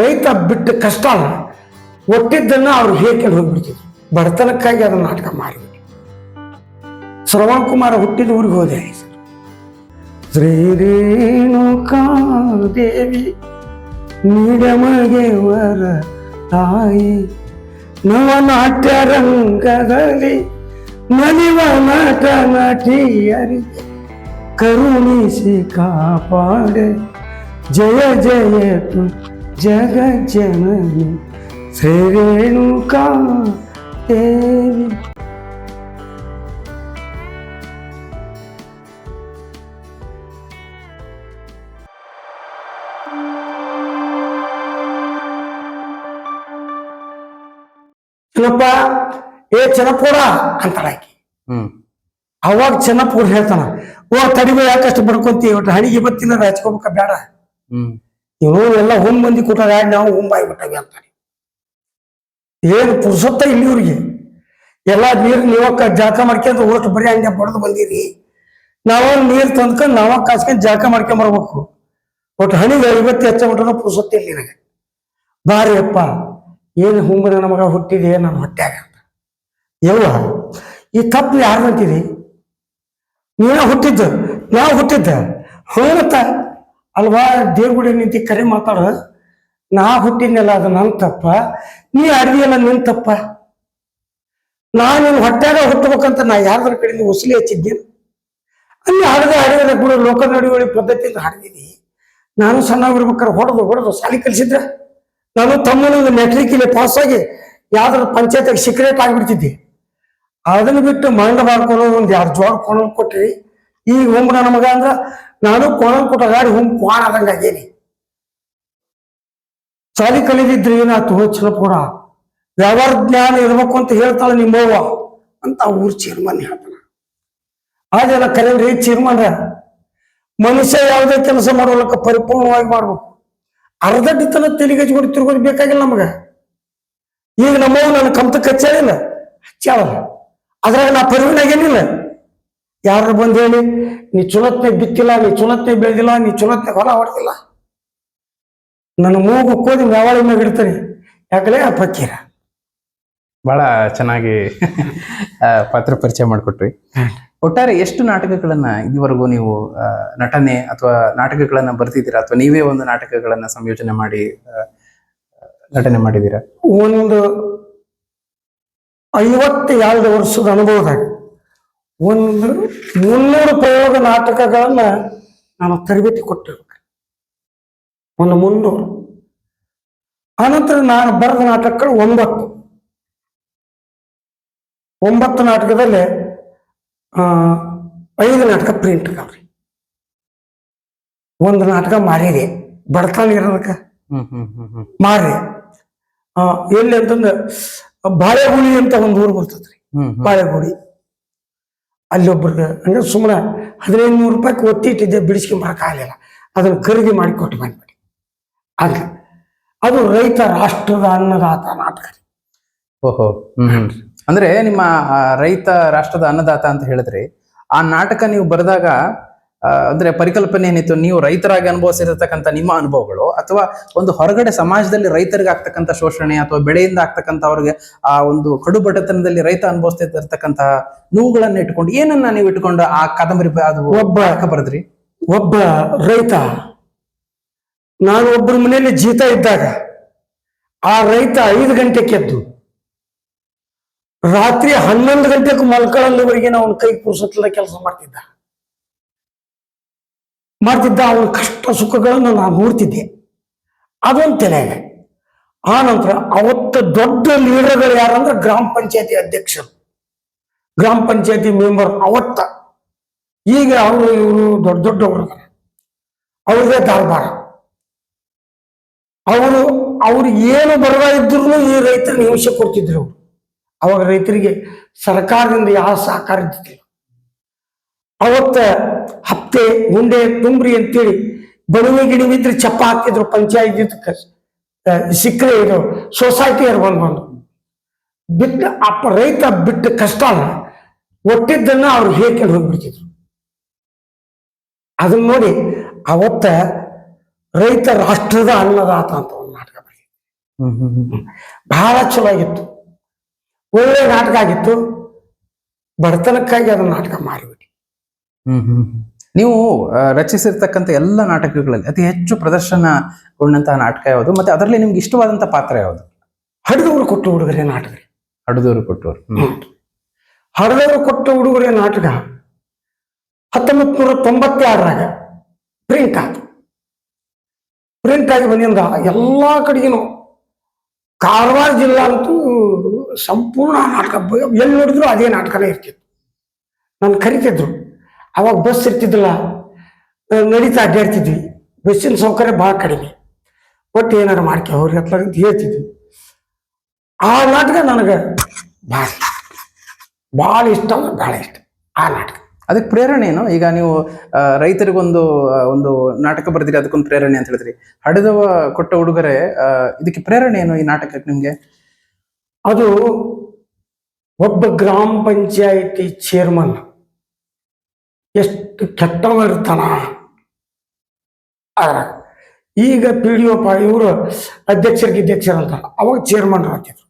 ರೈತ ಬಿಟ್ಟ ಕಷ್ಟ ಒಟ್ಟಿದ್ದನ್ನ ಅವ್ರು ಹೇಳ್ಕೊಂಡು ಹೋಗ್ಬಿಡ್ತಿದ್ರು ಬಡತನಕ್ಕಾಗಿ ಅದನ್ನ ನಾಟಕ ಮಾಡಿಬಿಟ್ಟು ಶ್ರವಣ್ ಕುಮಾರ ಹುಟ್ಟಿದ ಊರಿಗೆ ಹೋದೆ. ಶ್ರೀ ರೇಣುಕಾ ದೇವಿ ನೀಡಮಗೆ ವರ ತಾಯಿ, ನವನಾಟ್ಯ ರಂಗದಲ್ಲಿ ನಲಿವ ನಟ ನಟಿಯರಿಗೆ ಕರುಣಿಸಿ ಕಾಪಾಡೆ, ಜಯ ಜಯ ತು ಜಗ ಜನನಿ ಶ್ರೀ ರೇಣುಕಾ ದೇವಿ ಚೆನ್ನಪ್ಪ ಏ ಚೆನ್ನಪ್ಪೋಡ ಅಂತಾಳ ಆಕಿ ಹ್ಮ್. ಅವಾಗ ಚೆನ್ನಪ್ಪವ್ರು ಹೇಳ್ತಾನ ಓ ತಡಿಬ ಯಾಕಷ್ಟು ಬಡ್ಕೊಂತಿ ಒಟ್ಟು ಹಣಿಗೆ ಬತ್ತಿಲ್ಲ ಹಚ್ಕೋಬೇಕ ಬೇಡ ಹ್ಮ್ ಇವು ಎಲ್ಲ ಹೋಮ್ ಮಂದಿ ಕೊಟ್ಟಾಗ ನಾವು ಹುಂಬಾಯಿ ಬಿಟ್ಟವಿ ಅಂತಾನೆ ಏನು ಪುರುಸತ್ತ ಇಲ್ಲಿ ಇವ್ರಿಗೆ? ಎಲ್ಲ ನೀರು ನೀವಕ್ಕ ಜಳಕ ಮಾಡ್ಕೊಂಡು ಓಟ್ ಬರೀ ಹಂಗೆ ಬಡದು ಬಂದಿರಿ. ನಾವು ನೀರು ತಂದ್ಕೊಂಡು ನಾವ ಕಾಸ್ಕೊಂಡು ಜಳಕ ಮಾಡ್ಕೊಂಡ್ ಬರ್ಬೇಕು. ಒಟ್ಟು ಹಣಿಗೆ ಐವತ್ತು ಹೆಚ್ಚ ಬಿಟ್ಟ ಪುರುಸತ್ತ ಇಲ್ಲಿ ನನಗೆ. ಬಾರಿ ಅಪ್ಪ ಏನು ಹುಂಬ ನನ್ನ ಮಗ ಹುಟ್ಟಿದೆ ನನ್ನ ಹೊಟ್ಟೆಯಾಗ ಅಂತ. ಎಲ್ಲ ಈ ತಪ್ಪು ಯಾರು ಅಂತೀರಿ? ನೀನ ಹುಟ್ಟಿದ್ದು, ನಾವು ಹುಟ್ಟಿದ್ದ. ಹ್ಞೂ ಮತ್ತ ಅಲ್ವಾ? ದೇವ್ಗುಡಿ ನಿಂತಿ ಕರೆ ಮಾತಾಡ ನಾ ಹುಟ್ಟಿದ್ನಲ್ಲ, ಅದು ನನ್ನ ತಪ್ಪ. ನೀ ಅಡಿಗೆಲ್ಲ ನಿನ್ ತಪ್ಪ. ನಿನ್ ಹೊಟ್ಯಾಗ ಹುಟ್ಟಬೇಕಂತ ನಾ ಯಾರ್ದ್ರ ಕಡೆಯಿಂದ ಉಸಿಲಿ ಹಚ್ಚಿದ್ದೇನೆ ಅಲ್ಲಿ ಹಾಡಿದ ಹಡಿದ ಕೂಡ ಲೋಕ ನಡುವಳಿ ಪದ್ಧತಿಯಿಂದ ಹಾಡಿದೀನಿ ನಾನು ಸಣ್ಣವಿರ್ಬೇಕಾರೆ ಹೊಡೆದು ಹೊಡೆದು ಸಾಲಿ ಕಲಿಸಿದ್ರೆ? ನಾನು ತಮ್ಮನ ಮೆಟ್ರಿಕ್ ಇಲ್ಲಿ ಪಾಸ್ ಆಗಿ ಯಾವ್ದಾರ ಪಂಚಾಯತ್ಗೆ ಸಿಕ್ರೆಟ್ ಆಗಿಬಿಡ್ತಿದ್ದೆ. ಅದನ್ನ ಬಿಟ್ಟು ಮಂಡ ಮಾಡ್ಕೊಂಡು ಒಂದ್ ಎರಡು ಜೋಡ್ ಕೊಣಲ್ ಕೊಟ್ರಿ. ಈಗ ಹುಂಬ ನನ್ನ ಮಗ ಅಂದ್ರ ನಾನು ಕೋಣ ಕೊಟ್ಟ ಗಾಡಿ ಹುಂಬ ಕ್ವಾಣ ಆದಂಗ ಆಗೇನಿ. ಸಾಲಿ ಕಲಿದಿದ್ರಿ ಚಲೋ ಕೂಡ ವ್ಯವಹಾರ ಜ್ಞಾನ ಇರ್ಬೇಕು ಅಂತ ಹೇಳ್ತಾಳೆ ನಿಮ್ಮವ್ವ ಅಂತ ಊರ್ ಚೇರ್ಮನ್ ಹೇಳ್ತಾನ. ಅದೆಲ್ಲ ಕರೆಯಲ್ರಿ ಚೇರ್ಮನ್ರ ಮನುಷ್ಯ ಯಾವುದೇ ಕೆಲಸ ಮಾಡೋಲಕ್ಕ ಪರಿಪೂರ್ಣವಾಗಿ ಮಾಡ್ಬೇಕು. ಅರ್ಧಡ್ಡಿತನ ಕೊಡಿ ತಿರ್ಗೋದು ಬೇಕಾಗಿಲ್ಲ ನಮಗ. ಈಗ ನಮ್ಮವ್ವ ನನ್ನ ಕಮ್ತ ಕಚ್ಚಾಳಿಲ್ಲ. ಹಚ್ಚಾಳಲ್ಲ. ಅದ್ರಾಗ ನಾ ಪರಿವಿನಾಗೇನಿಲ್ಲ ಯಾರು ಬಂದು ಹೇಳಿ? ನೀ ಚುಲತ್ನೆ ಬಿತ್ತಿಲ್ಲ ನೀ ಚುಲತ್ನೆ ಬೆಳೆದಿಲ್ಲ ನೀ ಚುಲತ್ನೆ ಹೊಲ ಹೊಡೆದಿಲ್ಲ. ನನ್ನ ಮೂಗು ಕೋದಿ ಮ್ಯಾವಳಿ ಮ್ಯಾಗ ಇಡ್ತಾನೆ. ಯಾಕಲೇ ಆ ಫಕೀರ ಬಹಳ ಚೆನ್ನಾಗಿ ಪಾತ್ರ ಪರಿಚಯ ಮಾಡಿಕೊಟ್ರಿ. ಒಟ್ಟಾರೆ ಎಷ್ಟು ನಾಟಕಗಳನ್ನ ಇದುವರೆಗೂ ನೀವು ನಟನೆ ಅಥವಾ ನಾಟಕಗಳನ್ನ ಬರ್ತಿದ್ದೀರಾ? ಅಥವಾ ನೀವೇ ಒಂದು ನಾಟಕಗಳನ್ನ ಸಂಯೋಜನೆ ಮಾಡಿ ನಟನೆ ಮಾಡಿದ್ದೀರಾ? ಒಂದು ಐವತ್ತೆರಡು ವರ್ಷದ ಅನುಭವದಾಗ. ಒಂದು ಮುನ್ನೂರು ಪ್ರಯೋಗ ನಾಟಕಗಳನ್ನ ನಾನು ತರಬೇತಿ ಕೊಟ್ಟಿರ್ಬೇಕು. ಒಂದು ಮುನ್ನೂರು. ಆನಂತರ ನಾನು ಬರೆದ ನಾಟಕಗಳು ಒಂಬತ್ತು. ಒಂಬತ್ತು ನಾಟಕದಲ್ಲಿ ಆ, ಐದು ನಾಟಕ ಪ್ರಿಂಟ್ ಕಾವ್ರಿ ಒಂದು ನಾಟಕ ಮಾರಿದೆ ಬಡತನ ಇರೋದಕ್ಕೆ? ಆ, ಎಲ್ಲಿ ಅಂತಂದ್ರೆ ಬಾಳೆಗುಳಿ ಅಂತ ಒಂದು ಊರು ಬರ್ತದ್ರಿ. ಬಾಳೆಗುಡಿ. ಅಲ್ಲಿ ಒಬ್ರಿಗೆ ಅಂದ್ರೆ ಸುಮ್ಮನೆ ಹದಿನೈದು ನೂರು ರೂಪಾಯಿ ಒತ್ತಿಟ್ಟಿದ್ದೆ ಬಿಡಿಸ್ಕೊಂಬರಕ್ ಆಗಲಿಲ್ಲ. ಅದನ್ನ ಖರೀದಿ ಮಾಡಿ ಕೊಟ್ಟು ಬಂದ್ಬಿಡಿ ಅಲ್ಲ ಅದು ರೈತ ರಾಷ್ಟ್ರದ ಅನ್ನದಾತ ನಾಟಕ ಓಹೋ. ಅಂದ್ರೆ ನಿಮ್ಮ ರೈತ ರಾಷ್ಟ್ರದ ಅನ್ನದಾತ ಅಂತ ಹೇಳಿದ್ರಿ, ಆ ನಾಟಕ ನೀವು ಬರೆದಾಗ ಅಂದ್ರೆ ಪರಿಕಲ್ಪನೆ ಏನಿತ್ತು? ನೀವು ರೈತರಾಗಿ ಅನುಭವಿಸಿರತಕ್ಕಂಥ ನಿಮ್ಮ ಅನುಭವಗಳು ಅಥವಾ ಒಂದು ಹೊರಗಡೆ ಸಮಾಜದಲ್ಲಿ ರೈತರಿಗೆ ಆಗ್ತಕ್ಕಂಥ ಶೋಷಣೆ ಅಥವಾ ಬೆಳೆಯಿಂದ ಆಗ್ತಕ್ಕಂಥ ಅವ್ರಿಗೆ ಆ ಒಂದು ಕಡು ಬಡತನದಲ್ಲಿ ರೈತ ಅನುಭವಿಸ್ತಿರ್ತಕ್ಕಂತಹ ನೋವುಗಳನ್ನ ಇಟ್ಕೊಂಡು ಏನನ್ನ ನೀವು ಇಟ್ಕೊಂಡು ಆ ಕಾದಂಬರಿ ಅದು ಒಬ್ಬ ಬರದ್ರಿ ಬರೆದ್ರಿ? ಒಬ್ಬ ರೈತ ನಾನು ಒಬ್ಬರ ಮನೆಯಲ್ಲಿ ಜೀತ ಇದ್ದಾಗ ಆ ರೈತ ಐದು ಗಂಟೆ ಎದ್ದು ರಾತ್ರಿ ಹನ್ನೊಂದು ಗಂಟೆಗೂ ಮಲ್ಕೊಳ್ಳೋವರೆಗೆ ನಾವು ಕೈ ಪುರುಸತ್ತಲ್ಲ ಕೆಲಸ ಮಾಡ್ತಿದ್ದ. ಮಾಡ್ತಿದ್ದ ಅವನ ಕಷ್ಟ ಸುಖಗಳನ್ನು ನಾನು ನೋಡ್ತಿದ್ದೆ. ಅದೊಂದು ತಲೆಗೆ ಆ ನಂತರ ಅವತ್ತು ದೊಡ್ಡ ಲೀಡರ್ಗಳು ಯಾರಂದ್ರೆ ಗ್ರಾಮ ಪಂಚಾಯತಿ ಅಧ್ಯಕ್ಷರು. ಗ್ರಾಮ ಪಂಚಾಯತಿ ಮೆಂಬರ್ ಅವತ್ತ. ಈಗ ಅವರು ಇವರು ದೊಡ್ಡ ದೊಡ್ಡವರು. ಅವ್ರದೇ ದಾರ್ಬಾರ. ಅವರು, ಅವ್ರು ಏನು ಬರದ ಇದ್ರು ಈ ರೈತರಿಗೆ ಹಿಂಸೆ ಕೊಡ್ತಿದ್ರು ಅವರು ಅವಾಗ ರೈತರಿಗೆ ಸರ್ಕಾರದಿಂದ ಯಾವ ಸಹಕಾರ ಇದ್ದಿದ್ದಿಲ್ಲ. ಅವತ್ತ ಹಪ್ತೆ ಗುಂಡೆ ತುಂಬ್ರಿ ಅಂತೇಳಿ ಬಣವೆ ಗಿಡವಿದ್ರೆ ಚಪ್ಪ ಹಾಕ್ತಿದ್ರು ಪಂಚಾಯತ್ ಸಿಕ್ಕರೆ ಇದು ಸೊಸೈಟಿಯವ್ರು ಬಂದು ಬಂದು ಬಿಟ್ಟ ಅಪ್ಪ ರೈತ ಬಿಟ್ಟ ಕಷ್ಟ ಒಟ್ಟಿದ್ದನ್ನ ಅವ್ರು ಹೇಳ್ಕೊಂಡು ಹೋಗ್ಬಿಡ್ತಿದ್ರು. ಅದನ್ನ ನೋಡಿ ಅವತ್ತ ರೈತ ರಾಷ್ಟ್ರದ ಅನ್ನದಾತ ಅಂತ ಒಂದು ನಾಟಕ ಹ್ಮ್ ಬಹಳ ಚಲೋ ಆಗಿತ್ತು. ಒಳ್ಳೆ ನಾಟಕ ಆಗಿತ್ತು. ಬಡತನಕ್ಕಾಗಿ ಅದನ್ನ ನಾಟಕ ಮಾಡಿಬಿಟ್ಟು. ನೀವು ರಚಿಸಿರ್ತಕ್ಕಂಥ ಎಲ್ಲ ನಾಟಕಗಳಲ್ಲಿ ಅತಿ ಹೆಚ್ಚು ಪ್ರದರ್ಶನಗೊಂಡಂತಹ ನಾಟಕ ಯಾವುದು? ಮತ್ತೆ ಅದರಲ್ಲಿ ನಿಮ್ಗೆ ಇಷ್ಟವಾದಂತಹ ಪಾತ್ರ ಯಾವುದು? ಹಡಿದವರು ಕೊಟ್ಟ ಹುಡುಗರೇ ನಾಟಕ. ಹಡದವರು ಹಡದೂರು ಕೊಟ್ಟವರು ಹಡದವರು ಕೊಟ್ಟ ಹುಡುಗರೇ ನಾಟಕ ಹತ್ತೊಂಬತ್ ನೂರ ತೊಂಬತ್ತಾರರಾಗ ಪ್ರಿಂಟ್ ಆಯ್ತು. ಪ್ರಿಂಟ್ ಆಗಿ ಬಂದಿಂದ ಎಲ್ಲಾ ಕಡೆಗೂ ಕಾರವಾರ ಜಿಲ್ಲಾ ಅಂತೂ ಸಂಪೂರ್ಣ ನಾಟಕ ಎಲ್ಲಿ ನೋಡಿದ್ರು ಅದೇ ನಾಟಕನೇ ಇರ್ತಿತ್ತು. ನಾನು ಕರಿತಿದ್ರು. ಅವಾಗ ಬಸ್ ಇರ್ತಿದ್ದಿಲ್ಲ. ನಡೀತಾ ಅಡ್ಡಾಡ್ತಿದ್ವಿ. ಬಸ್ಸಿನ ಸೌಕರ್ಯ ಭಾಳ ಕಡಿಮೆ. ಒಟ್ಟು ಏನಾರು ಮಾಡ್ಕೆ ಅವ್ರಿಗೆ ಹತ್ಲ ಅಂತ ಹೇಳ್ತಿದ್ವಿ. ಆ ನಾಟಕ ನನಗೆ ಭಾಳ ಭಾಳ ಇಷ್ಟ ಭಾಳ ಇಷ್ಟ. ಆ ನಾಟಕ. ಅದಕ್ಕೆ ಪ್ರೇರಣೆ ಏನು? ಈಗ ನೀವು ರೈತರಿಗೊಂದು ಒಂದು ನಾಟಕ ಬರೆದಿರಿ ಅದಕ್ಕೊಂದು ಪ್ರೇರಣೆ ಅಂತ ಹೇಳಿದ್ರಿ. ಹಡೆದವ ಕೊಟ್ಟ ಉಡುಗೊರೆ ಇದಕ್ಕೆ ಪ್ರೇರಣೆ ಏನು ಈ ನಾಟಕಕ್ಕೆ ನಿಮಗೆ? ಅದು ಒಬ್ಬ ಗ್ರಾಮ ಪಂಚಾಯಿತಿ ಚೇರ್ಮನ್ ಎಷ್ಟು ಕೆಟ್ಟವನಿರ್ತಾನ ಇರ್ತಾನ. ಈಗ ಪಿ ಡಿ ಒ ಇವರು ಅಧ್ಯಕ್ಷರಿಗೆ ಅಧ್ಯಕ್ಷರು ಅಂತಾರ ಅವಾಗ ಚೇರ್ಮನ್ ಆಗ್ತಿದ್ರು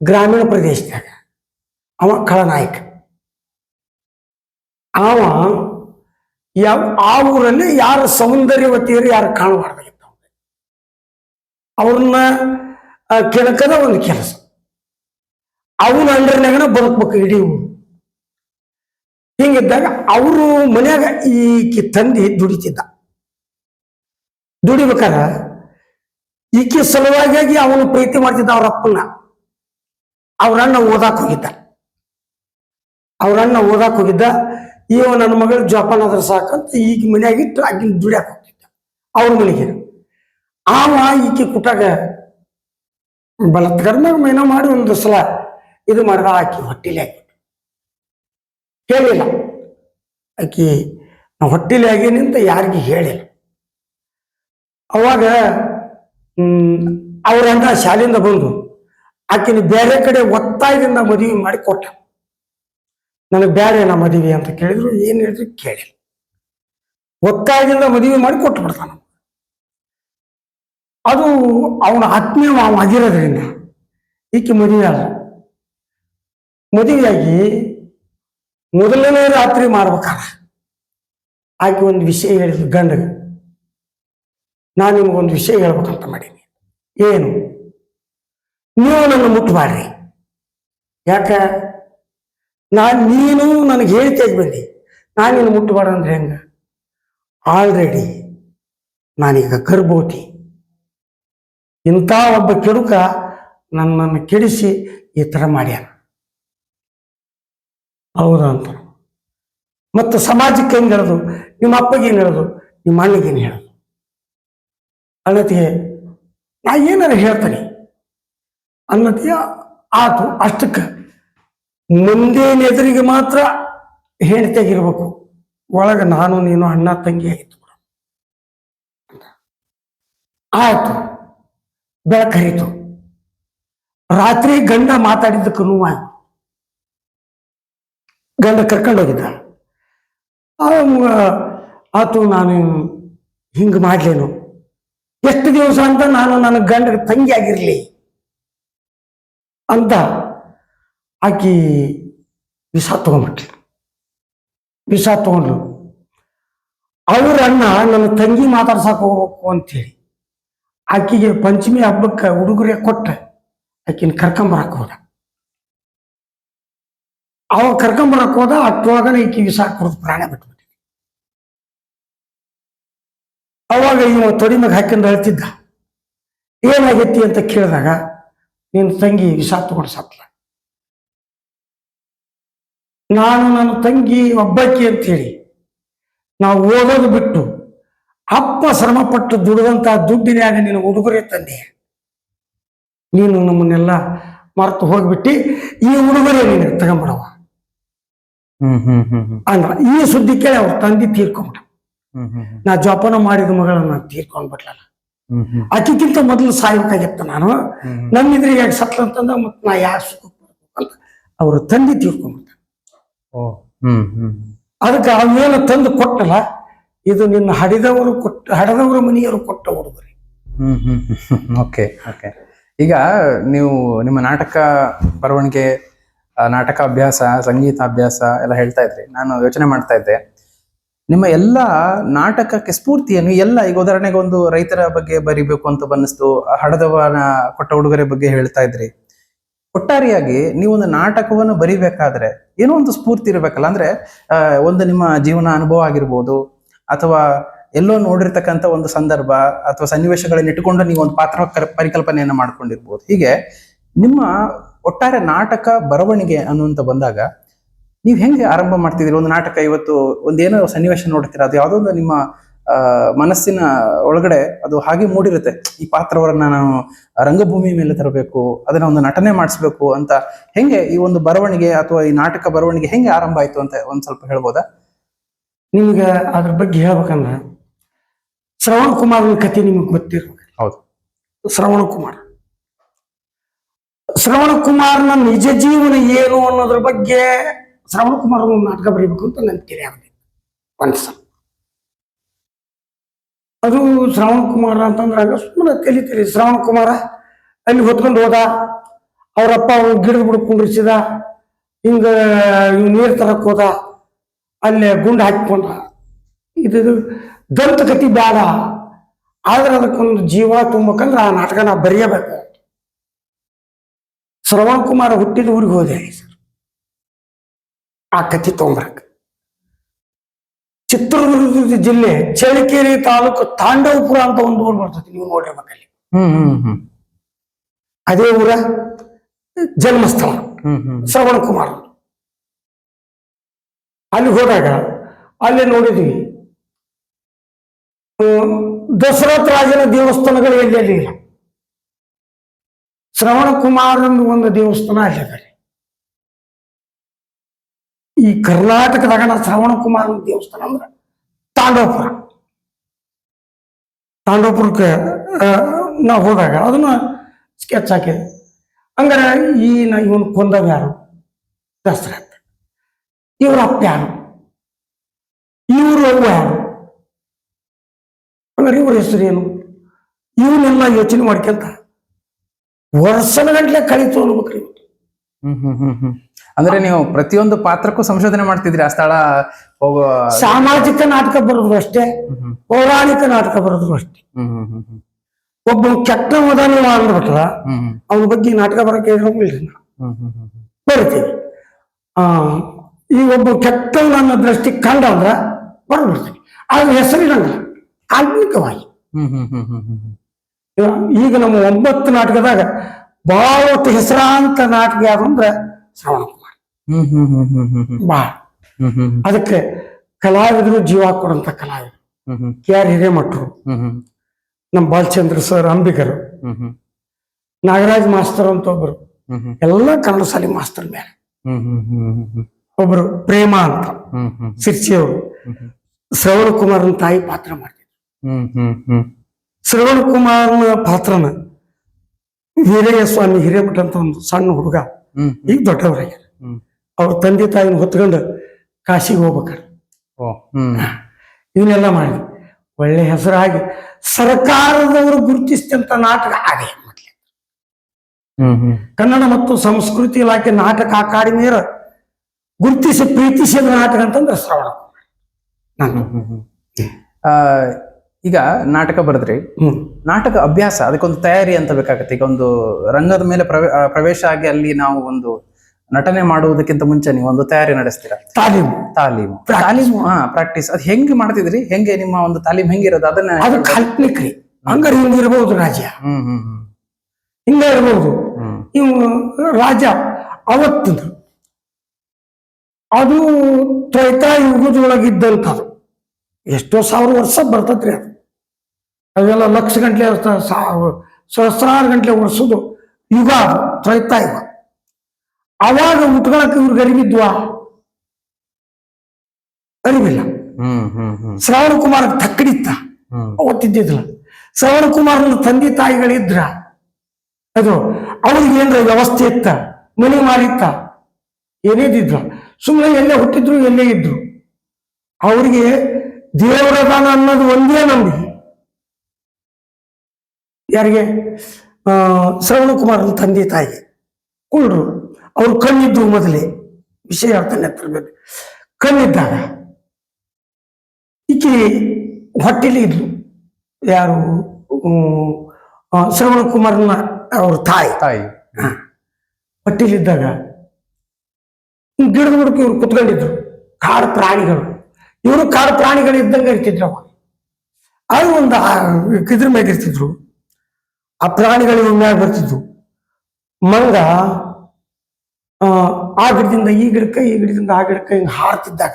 ಗ್ರಾಮೀಣ ಪ್ರದೇಶದಾಗ ಅವ ಖಳನಾಯಕ ಅವ ಯಾವ ಆ ಊರಲ್ಲಿ ಯಾರ ಸೌಂದರ್ಯವತಿಯರು ಯಾರು ಕಾಣಬಾರ್ದಾಗಿತ್ತು ಅವ್ರನ್ನ ಕೆಣಕದ ಒಂದು ಕೆಲಸ. ಅವನ ಅಂಡರ್ನಾಗನ ಬದುಕ್ಬೇಕು ಇಡೀ ಊರು. ಹಿಂಗಿದ್ದಾಗ ಅವರು ಮನ್ಯಾಗ ಈಕಿ ತಂದಿ ದುಡಿತಿದ್ದ. ದುಡಿಬೇಕಾರ ಈಕೆ ಸಲುವಾಗಿ ಅವನು ಪ್ರೀತಿ ಮಾಡ್ತಿದ್ದ ಅವ್ರ ಅಪ್ಪನ ಅವ್ರ ಓದಾಕ್ ಹೋಗಿದ್ದ. ಅವ್ರ ಅಣ್ಣ ಓದಾಕ್ ಹೋಗಿದ್ದ. ಇವ ನನ್ನ ಮಗಳು ಜೋಪಾನ ಆದ್ರೆ ಸಾಕಂತ ಈಗ ಮನ್ಯಾಗ ಇಟ್ಟು ಆಕಿನ ದುಡಿಯಾಕ ಹೋಗ್ತಿದ್ದ. ಅವ್ರ ಮನೆಗೆ. ಆವ ಈಕೆ ಕುಟಾಗ ಬಲತ್ಕರ್ನಾಗ ಏನೋ ಮಾಡಿ ಒಂದು ಸಲ ಇದು ಮಾಡಿದ ಆಕಿ ಹೊಟ್ಟಿಲೆ ಹೇಳಿಲ್ಲ. ಆಕಿ ನಾ ಹೊಟ್ಟಿಲಿ ಆಗೀನಿ ಅಂತ ಯಾರಿಗೂ ಹೇಳಿಲ್ಲ. ಅವಾಗ ಅವರಂದ ಶಾಲೆಯಿಂದ ಬಂದು ಆಕಿನ ಬೇರೆ ಕಡೆ ಒತ್ತಾಯದಿಂದ ಮದುವೆ ಮಾಡಿ ಕೊಟ್ಟ. ನನಗೆ ಬೇರೆ ನಾ ಮದುವೆ ಅಂತ ಕೇಳಿದ್ರು, ಏನು ಹೇಳಿದ್ರು ಕೇಳಿಲ್ಲ. ಒತ್ತಾಯದಿಂದ ಮದುವೆ ಮಾಡಿ ಕೊಟ್ಟು ಬಿಡ್ತಾನ. ಅದು ಅವನ ಆತ್ಮೀಯ ಆಗಿರೋದ್ರಿಂದ ಈಕೆ ಮದುವೆ ಅಲ್ಲ ಮದುವೆಯಾಗಿ ಮೊದಲನೇ ರಾತ್ರಿ ಮಾಡ್ಬೇಕಾರ. ಆಕೆ ಒಂದು ವಿಷಯ ಹೇಳಿದ್ರು ಗಂಡಗ, ನಾನು ನಿಮ್ಗೊಂದು ವಿಷಯ ಹೇಳ್ಬೇಕಂತ ಮಾಡೀನಿ. ಏನು? ನೀವು ನನ್ನ ಮುಟ್ಟಬಾಡ್ರಿ ಯಾಕ? ನಾನು ನೀನು ನನಗೆ ಹೇಳಿಕೆಗೆ ಬಂದಿ? ನಾನು ನಿನ್ನ ಮುಟ್ಟಬಾರ ಅಂದ್ರೆ ಹೆಂಗ? ಆಲ್ರೆಡಿ ನಾನೀಗ ಗರ್ಭವತಿ. ಇಂಥ ಒಬ್ಬ ಕೆಡುಕ ನನ್ನನ್ನು ಕೆಡಿಸಿ ಈ ಥರ ಮಾಡ್ಯಾನ. ಹೌದಾ ಅಂತ. ಮತ್ತು ಸಮಾಜಕ್ಕೆ ಹೆಂಗೆ ಹೇಳೋದು? ನಿಮ್ಮ ಅಪ್ಪಗೆ ಏನು ಹೇಳೋದು? ನಿಮ್ಮ ಅಣ್ಣಗೇನು ಏನು ಹೇಳೋದು? ಅನ್ನತಿಗೆ ನಾ ಏನಾರ ಹೇಳ್ತೇನೆ. ಅನ್ನತಿಗೆ ಆತು, ಅಷ್ಟಕ್ಕೆ. ಮುಂದೇನು ಎದುರಿಗೆ ಮಾತ್ರ ಹೆಂಡತಿಯಾಗಿರ್ಬೇಕು ಒಳಗೆ ನಾನು, ನೀನು, ಅಣ್ಣ, ತಂಗಿ ಆಯಿತು. ಆಯ್ತು ಬೆಳಕರಿತು ರಾತ್ರಿ ಗಂಡ ಮಾತಾಡಿದ್ದಕ್ಕೂ ನೋವಾಯ್ತು ಗಂಡ ಕರ್ಕೊಂಡು ಹೋಗಿದ್ದ. ಅವ ಆತು ನಾನು ಹಿಂಗೆ ಮಾಡ್ಲೇನು. ಎಷ್ಟು ದಿವಸ ಅಂತ ನಾನು ನನ್ನ ಗಂಡ ತಂಗಿ ಆಗಿರಲಿ ಅಂತ ಆಕಿ ವಿಷ ತಗೊಂಡ್ಬಿಟ್ಲು. ವಿಷ ತಗೊಂಡ್ಲು. ಅವ್ರ ಅಣ್ಣ ನನ್ನ ತಂಗಿ ಮಾತಾಡ್ಸಕ್ ಹೋಗ್ಬೇಕು ಅಂತೇಳಿ ಆಕಿಗೆ ಪಂಚಮಿ ಹಬ್ಬಕ್ಕೆ ಉಡುಗೊರೆ ಕೊಟ್ಟ. ಆಕಿನ ಕರ್ಕೊಂಬರಕ್ಕೆ ಹೋದ. ಅವ ಕರ್ಕೊಂಬರಕ್ ಹೋದ ಅಷ್ಟೊಳಗನೆ ಈಕಿ ವಿಷ ಕುಡಿದು ಪ್ರಾಣ ಬಿಟ್ಬಿಟ್ಟು ಅವಾಗ ಇವ ತೊಡಿ ಮ್ಯಾಗ ಹಾಕಿಂದ ಅಳ್ತಿದ್ದ ಏನಾಗೈತಿ ಅಂತ ಕೇಳಿದಾಗ ನಿನ್ನ ತಂಗಿ ವಿಷ ತಗೊಂಡು ಸತ್ಲ ನಾನು ನನ್ನ ತಂಗಿ ಒಬ್ಬಾಕಿ ಅಂತ ಹೇಳಿ, ನಾವು ಓದೋದು ಬಿಟ್ಟು ಅಪ್ಪ ಶ್ರಮಪಟ್ಟು ದುಡಿದಂತ ದುಡ್ಡಿನ್ಯಾಗ ನಿನ್ನ ಉಡುಗೊರೆ ತಂದೆ. ನೀನು ನಮ್ಮನ್ನೆಲ್ಲ ಮರೆತು ಹೋಗ್ಬಿಟ್ಟು, ಈ ಉಡುಗೊರೆ ನೀನು ತಗೊಂಬಿಡವ ಅಂದ್ರ ಈ ಸುದ್ದಿ ಕೇಳಿ ಅವ್ರ ತಂದಿ ಹ್ಮ್ ನಾ ಜೋಪಾನ ಮಾಡಿದ ಮಗಳನ್ನ ತೀರ್ಕೊಂಡ್ಬಿಟ್ಲಲ್ಲ. ಹ್ಮ್ ಹ್ಮ್. ಆಕಿಗಿಂತ ಮೊದಲು ಸಾಯ್ಬೇಕಾಗಿತ್ತು ನಾನು. ನನ್ನ ಇದ್ರಿಗೆ ಯಾಕೆ ಸತ್ಲ ಅಂತಂದ ಮತ್ ನಾ ಯಾಕೆ ಸುಖ ಅಂತ ಅವ್ರ ತಂದಿ ತೀರ್ಕೊಂಡ್ಬಿಟ್ಟ ಅದಕ್ಕೆ ಅವೇನು ತಂದು ಕೊಟ್ಟಲ್ಲ ಇದು ನಿನ್ನ ಹಡಿದವರು ಕೊಟ್ಟ ಹಡದವರು ಮನೆಯವರು ಕೊಟ್ಟ ಹ್ಮ್ ಹ್ಮ್ ಹ್ಮ್ ಓಕೆ ಓಕೆ ಈಗ ನೀವು ನಿಮ್ಮ ನಾಟಕ ಬರವಣಿಗೆ ನಾಟಕ ಅಭ್ಯಾಸ ಸಂಗೀತ ಅಭ್ಯಾಸ ಎಲ್ಲ ಹೇಳ್ತಾ ಇದ್ರಿ. ನಾನು ಯೋಚನೆ ಮಾಡ್ತಾ ಇದ್ದೆ. ನಿಮ್ಮ ಎಲ್ಲ ನಾಟಕಕ್ಕೆ ಸ್ಫೂರ್ತಿಯನ್ನು ಎಲ್ಲ, ಈಗ ಉದಾಹರಣೆಗೆ ಒಂದು ರೈತರ ಬಗ್ಗೆ ಬರಿಬೇಕು ಅಂತ ಬನ್ನಿಸ್ತು ಹಡದವನ ಕೊಟ್ಟ ಉಡುಗೊರೆ ಬಗ್ಗೆ ಹೇಳ್ತಾ ಇದ್ರಿ. ಒಟ್ಟಾರೆಯಾಗಿ ನೀವು ಒಂದು ನಾಟಕವನ್ನು ಬರಿಬೇಕಾದ್ರೆ ಏನೋ ಒಂದು ಸ್ಫೂರ್ತಿ ಇರಬೇಕಲ್ಲ, ಅಂದ್ರೆ ಒಂದು ನಿಮ್ಮ ಜೀವನ ಅನುಭವ ಆಗಿರ್ಬೋದು, ಅಥವಾ ಎಲ್ಲೋ ನೋಡಿರ್ತಕ್ಕಂಥ ಒಂದು ಸಂದರ್ಭ, ಅಥವಾ ಸನ್ನಿವೇಶಗಳನ್ನ ಇಟ್ಟುಕೊಂಡು ನೀವು ಒಂದು ಪಾತ್ರ ಪರಿಕಲ್ಪನೆಯನ್ನ ಮಾಡ್ಕೊಂಡಿರ್ಬೋದು. ಹೀಗೆ ನಿಮ್ಮ ಒಟ್ಟಾರೆ ನಾಟಕ ಬರವಣಿಗೆ ಅನ್ನುವಂತ ಬಂದಾಗ ನೀವು ಹೆಂಗೆ ಆರಂಭ ಮಾಡ್ತಿದ್ದೀರಿ? ಒಂದು ನಾಟಕ ಇವತ್ತು ಒಂದೇನೋ ಸನ್ನಿವೇಶ ನೋಡ್ತೀರಾ? ಅದು ಯಾವುದೋ ಒಂದು ನಿಮ್ಮ ಮನಸ್ಸಿನ ಒಳಗಡೆ ಅದು ಹಾಗೆ ಮೂಡಿರುತ್ತೆ. ಈ ಪಾತ್ರವನ್ನ ನಾನು ರಂಗಭೂಮಿ ಮೇಲೆ ತರಬೇಕು ಅದನ್ನ ಒಂದು ನಟನೆ ಮಾಡಿಸ್ಬೇಕು ಅಂತ ಹೆಂಗೆ ಈ ಒಂದು ಬರವಣಿಗೆ ಅಥವಾ ಈ ನಾಟಕ ಬರವಣಿಗೆ ಹೆಂಗೆ ಆರಂಭ ಆಯ್ತು ಅಂತ ಒಂದ್ ಸ್ವಲ್ಪ ಹೇಳ್ಬೋದಾ? ನಿಮ್ಗೆ ಅದ್ರ ಬಗ್ಗೆ ಹೇಳ್ಬೇಕಂದ್ರೆ ಶ್ರವಣ ಕುಮಾರ್ ಕಥೆ ನಿಮಗೆ ಗೊತ್ತಿರ್ಬೇಕು. ಹೌದು. ಶ್ರವಣ ಕುಮಾರ್ ಶ್ರವಣ ಕುಮಾರ್ನ ನಿಜ ಜೀವನ ಏನು ಅನ್ನೋದ್ರ ಬಗ್ಗೆ ಶ್ರವಣ ಕುಮಾರ್ ಒಂದು ನಾಟಕ ಬರೀಬೇಕು ಅಂತ ನನ್ನ ಕೆರೆ ಆಗಿದೆ ಒಂದ್ಸಲ ಅದು ಶ್ರವಣ ಕುಮಾರ ಅಂತಂದ್ರೆ ಆಗ ಸುಮ್ಮನೆ ಕಲಿತೀರಿ. ಶ್ರವಣ ಕುಮಾರ ಅಲ್ಲಿ ಹೊತ್ಕೊಂಡು ಹೋದ. ಅವರಪ್ಪ ಅವ್ನು ಗಿಡದ ಬಿಡ ಕುಂಡ್ರಿಸಿದ. ಹಿಂಗ ಇವ್ ನೀರ್ ತರಕ್ ಹೋದ. ಅಲ್ಲೇ ಗುಂಡು ಹಾಕಿಕೊಂಡ. ಇದು ದಂತಕತಿ ಬೇಡ ಆದ್ರೆ ಅದಕ್ಕೊಂದು ಜೀವ ತುಂಬಕಂದ್ರೆ ಆ ನಾಟಕ ನಾ ಬರೆಯಬೇಕು. ಶ್ರವಣ ಕುಮಾರ್ ಹುಟ್ಟಿದ ಊರಿಗೆ ಹೋದೆ. ಸರ್ ಆ ಕಥೆ ತೊಗೊಂಬರಕ್ ಚಿತ್ರದುರ್ಗ ಜಿಲ್ಲೆ ಚಳ್ಳಕೆರೆ ತಾಲೂಕು ತಾಂಡವಪುರ ಅಂತ ಒಂದು ಊರು ಬರ್ತದೆ. ನೀವು ನೋಡಿರ್ಬೇಕಲ್ಲಿ. ಹ್ಮ್ ಹ್ಮ್ ಹ್ಮ್ ಅದೇ ಊರ ಜನ್ಮಸ್ಥಳ. ಹ್ಮ್ ಹ್ಮ್ ಶ್ರವಣ ಕುಮಾರ್. ಅಲ್ಲಿ ಹೋದಾಗ ಅಲ್ಲಿ ನೋಡಿದ್ವಿ ದಶರಥ ರಾಜನ ದೇವಸ್ಥಾನಗಳು ಎಲ್ಲೆಲ್ಲಿ ಇಲ್ಲ. ಶ್ರವಣ ಕುಮಾರಂದು ಒಂದು ದೇವಸ್ಥಾನ ಅಲ್ಲಿ ಈ ಕರ್ನಾಟಕದಾಗ ಶ್ರವಣ ಕುಮಾರನ ದೇವಸ್ಥಾನ ಅಂದ್ರೆ ತಾಂಡವಪುರ ತಾಂಡವಪುರಕ್ಕೆ ನಾವು ಹೋದಾಗ ಅದನ್ನ ಸ್ಕೆಚ್ ಹಾಕಿದೆ. ಹಂಗಾರೆ ಈ ನಾ, ಇವನ್ ಕೊಂದವ ಯಾರು? ದಸರಾ ಇವ್ರ ಅಪ್ಪ ಯಾರು? ಇವ್ರ ಅವ್ವ ಯಾರು? ಹಂಗಾರೆ ಇವ್ರ ಹೆಸರು ಏನು ಇವನ್ನೆಲ್ಲ ಯೋಚನೆ ಮಾಡ್ಕೊಂತ ವರ್ಷದ ಗಂಟ್ಲೆ ಹ್ಮ್ ಹ್ಮ್ ಹ್ಮ್ ಹ್ಮ್ ಅಂದ್ರೆ ನೀವು ಪ್ರತಿಯೊಂದು ಪಾತ್ರಕ್ಕೂ ಸಂಶೋಧನೆ ಮಾಡ್ತಿದ್ರಿ ಆ ಸ್ಥಳ ಹೋಗೋ ಸಾಮಾಜಿಕ ನಾಟಕ ಬರೋದು ಅಷ್ಟೇ ಹ್ಮ್ ಹ್ಮ್ ಪೌರಾಣಿಕ ನಾಟಕ ಬರೋದು ಅಷ್ಟೇ ಹ್ಮ್ ಹ್ಮ್ ಹ್ಮ್ ಹ್ಮ್ ಒಬ್ಬ ಕೆಟ್ಟ ಮದಾನ ಅಂದ್ಬಿಟ್ರ ಹ್ಮ್ ಹ್ಮ್ ಅವನ ಬಗ್ಗೆ ನಾಟಕ ಬರಕ್ಕೆ ಹ್ಮ್ ಹ್ಮ್ ಹ್ಮ್ ಹ್ಮ್ ಆ ಈ ಒಬ್ಬ ಕೆಟ್ಟ ನನ್ನ ದೃಷ್ಟಿ ಕಂಡ ಅಂದ್ರ ಬರ್ಬಿಡ್ತೀನಿ ಹ್ಮ್ ಹ್ಮ್ ಕಾಲ್ಪನಿಕವಾಗಿ ಈಗ ನಮ್ಮ ಒಂಬತ್ತು ನಾಟಕದಾಗ ಬಹಳಷ್ಟು ಹೆಸರಾಂತ ನಾಟಕ ಯಾವ್ದು ಅಂದ್ರೆ ಶ್ರವಣ ಕುಮಾರ್ ಬಾಳ ಬಹಳ ಅದಕ್ಕೆ ಕಲಾವಿದರು ಜೀವ ಕೊಡುವಂತ ಕಲಾವಿದರು ಕೆ ಆರ್ ಹಿರೇಮಠರು ನಮ್ಮ ಬಾಲಚಂದ್ರ ಸರ್ ಅಂಬಿಗರು ನಾಗರಾಜ್ ಮಾಸ್ತರ್ ಅಂತ ಒಬ್ರು ಎಲ್ಲ ಕನ್ನಡ ಶಾಲೆ ಮಾಸ್ತರ್ ಮೇಲೆ ಒಬ್ರು ಪ್ರೇಮ ಅಂತ ಸಿರ್ಚಿಯವರು ಶ್ರವಣ ಕುಮಾರ್ ತಾಯಿ ಪಾತ್ರ ಮಾಡ್ತಿದ್ರು ಹ್ಮ್ ಹ್ಮ್ ಹ್ಮ್ ಶ್ರವಣ ಕುಮಾರ್ನ ಪಾತ್ರನ ವೀರಯ್ಯ ಸ್ವಾಮಿ ಹಿರೇಮಠ ಅಂತ ಒಂದು ಸಣ್ಣ ಹುಡುಗ. ಈಗ ದೊಡ್ಡವರಾಗ್ಯಾರ. ಹ್ಮ್. ಅವ್ರ ತಂದೆ ತಾಯಿನ ಹೊತ್ಕೊಂಡು ಕಾಶಿಗೆ ಹೋಗ್ಬೇಕಾರೆ ಇವನ್ನೆಲ್ಲ ಮಾಡಿ ಒಳ್ಳೆ ಹೆಸರಾಗಿ ಸರ್ಕಾರದವರು ಗುರುತಿಸಿದಂತ ನಾಟಕ ಅದೇ ಮೊದಲೇ. ಕನ್ನಡ ಮತ್ತು ಸಂಸ್ಕೃತಿ ಇಲಾಖೆ ನಾಟಕ ಅಕಾಡೆಮಿಯರ ಗುರುತಿಸಿ ಪ್ರೀತಿಸಿದ ನಾಟಕ ಅಂತಂದ್ರೆ ಶ್ರವಣ ನಾನು ಈಗ ನಾಟಕ ಬರೆದ್ರಿ ಹ್ಮ್. ನಾಟಕ ಅಭ್ಯಾಸ ಅದಕ್ಕೊಂದು ತಯಾರಿ ಅಂತ ಬೇಕಾಗತ್ತೆ. ಈಗ ಒಂದು ರಂಗದ ಮೇಲೆ ಪ್ರವೇ ಪ್ರವೇಶ ಆಗಿ ಅಲ್ಲಿ ನಾವು ಒಂದು ನಟನೆ ಮಾಡುವುದಕ್ಕಿಂತ ಮುಂಚೆ ನೀವು ಒಂದು ತಯಾರಿ ನಡೆಸ್ತೀರಾ? ತಾಲೀಮು. ತಾಲೀಮು. ತಾಲೀಮು ಹಾ ಪ್ರಾಕ್ಟೀಸ್ ಅದ್ ಹೆಂಗ್ ಮಾಡ್ತಿದ್ರಿ? ಹೆಂಗೆ ನಿಮ್ಮ ಒಂದು ತಾಲೀಮ್ ಹೆಂಗಿರೋದು? ಅದನ್ನ ಅದು ಕಾಲ್ಪನಿಕ ರೀ ಹಂಗಾರೆ ಹಿಂಗಿರ್ಬೋದು ರಾಜ್ಯ. ಹ್ಮ್ ಹ್ಮ್ ಹ್ಮ್. ಹಿಂಗ ಇರ್ಬೋದು. ಇವು ರಾಜ ಅವತ್ತು ಅದು ತ್ರೈತಾ ಯುಗದೊಳಗಿದ್ದಂಥದ್ದು ಎಷ್ಟೋ ಸಾವಿರ ವರ್ಷ ಬರ್ತದ್ರಿ ಅದು. ಅದೆಲ್ಲ ಲಕ್ಷ ಗಂಟ್ಲೆ ಸಹಸ್ರಾರು ಗಂಟ್ಲೆ ಉಳಿಸೋದು ಯುಗ ತ್ರೈತಾ ಯುಗ. ಅವಾಗ ಉಟ್ಕೊಳಕ್ ಇವ್ರಿಗೆ ಅರಿವಿದ್ವಾ ಅರಿವಿಲ್ಲ. ಹ್ಮ್ ಹ್ಮ್ ಹ್ಮ್. ಶ್ರವಣ ಕುಮಾರ್ ತಕ್ಕಡಿತ್ತ ಅವತ್ತಿದ್ದಿದ್ಲ ಶ್ರವಣ ಕುಮಾರ್ ತಂದೆ ತಾಯಿಗಳಿದ್ರ ಅದು ಅವ್ರಿಗೆ ಏನ್ರ ವ್ಯವಸ್ಥೆ ಇತ್ತ? ಮನೆ ಮಾಡಿತ್ತ ಏನೇದಿದ್ರ ಸುಮ್ಮನೆ ಎಲ್ಲೇ ಹುಟ್ಟಿದ್ರು ಎಲ್ಲೇ ಇದ್ರು. ಅವ್ರಿಗೆ ದೇವರದಾನ ಅನ್ನೋದು ಒಂದೇ ನಂಬಿಕೆ ಯಾರಿಗೆ? ಶ್ರವಣ ಶ್ರವಣಕುಮಾರನ ತಂದೆ ತಾಯಿ. ಕುಳ್ರು ಅವ್ರು ಕಣ್ಣಿದ್ದು ಮೊದಲೇ. ವಿಷಯ ಹೇಳ್ತಾನೆ ಹತ್ರ ಮೇಲೆ ಕಣ್ಣಿದ್ದಾಗ ಈಕೆ ಹೊಟ್ಟೆಲಿ ಇದ್ಲು. ಯಾರು? ಶ್ರವಣ ಕುಮಾರನ ಶ್ರವಣಕುಮಾರನ ಅವ್ರ ತಾಯಿ. ತಾಯಿ. ಹೊಟ್ಟೆಲಿದ್ದಾಗ ಗಿಡದ ಹುಡುಕಿ ಇವ್ರು ಕುತ್ಕೊಂಡಿದ್ರು. ಕಾಡು ಪ್ರಾಣಿಗಳು. ಇವರು ಕಾಡು ಪ್ರಾಣಿಗಳು ಇದ್ದಂಗೆ ಇರ್ತಿದ್ರು ಅವಾಗ. ಅದು ಒಂದು ಕಿದ್ರ ಇದ್ರ ಮ್ಯಾಗ ಇರ್ತಿದ್ರು. ಆ ಪ್ರಾಣಿಗಳು ಇವ್ರ ಮ್ಯಾಗ ಬರ್ತಿದ್ವು. ಮಂಗ ಆ, ಆ ಗಿಡದಿಂದ ಈ ಗಿಡಕ್ಕೆ ಈ ಗಿಡದಿಂದ ಆ ಗಿಡಕ್ಕೆ ಹಿಂಗೆ ಹಾರ್ತಿದ್ದಾಗ